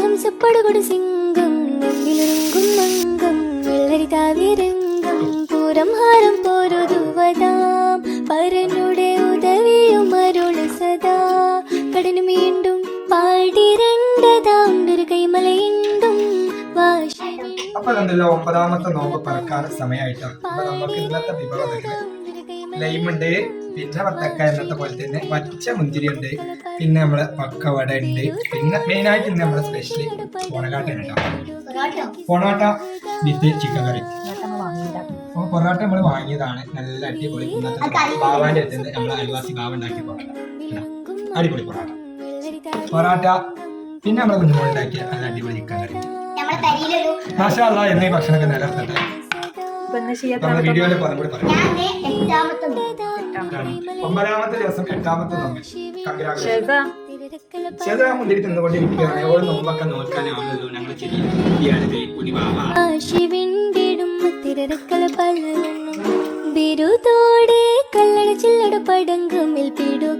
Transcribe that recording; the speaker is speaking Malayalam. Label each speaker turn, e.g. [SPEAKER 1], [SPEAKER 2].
[SPEAKER 1] ഹംസപ്പടുകൊടു സിംഗം മുമ്പിലൊരുങ്കും മംഗം വെള്ളരി താവിരംഗം. പൂരം ഹാരം പോരുതുവതാം പരനുടെ ഉദവിയും അരുൾ സദാ. കടനു വീണ്ടും പാടിരണ്ടതാം വാശി.
[SPEAKER 2] അപ്പൊ കണ്ടല്ലോ ഒമ്പതാമത്തെ നോമ്പ് പറക്കാൻ സമയമായിട്ടാണ്. നമുക്ക് ഇന്നത്തെ വിഭവം ലൈമുണ്ട് പിന്നെ വത്തക്ക എന്നത്തെ പോലെ തന്നെ പച്ച മുന്തിരി ഉണ്ട് പിന്നെ നമ്മളെ പക്കവട ഉണ്ട് പിന്നെ മെയിൻ ആയിട്ട് ഇന്ന് നമ്മളെ സ്പെഷ്യൽ പൊറോട്ട കേട്ടോ. പൊറോട്ട വിത്ത് ചിക്കൻ കറി അപ്പൊ പൊറോട്ട നമ്മൾ വാങ്ങിയതാണ് നല്ല അടിപൊളി ബാവാന്റെ അടുത്ത് നമ്മളെ അയൽവാസി ബാവ ഉണ്ടാക്കിയ പൊറോട്ട. അടിപൊളി പൊറോട്ട. പൊറോട്ട പിന്നെ നമ്മളെ കുഞ്ഞുമോളുണ്ടാക്കിയ നല്ല അടിപൊളി ചിക്കൻ കറി മാഷാ എന്നീ ഭക്ഷണമൊക്കെ നിലനിർത്തട്ടെ.
[SPEAKER 3] ഇപ്പൊ ഇന്ന്
[SPEAKER 2] ഒമ്പതാമത്തെ ദിവസം എട്ടാമത്തെ തിന്നുകൊണ്ടിരിക്കുകയാണ് നോമ്പൊക്കെ നോക്കാനാണല്ലോ ഞങ്ങൾ
[SPEAKER 1] ബിരുദോടെ കല്ലട ചില്ലട പടങ്കമിൽ പിടു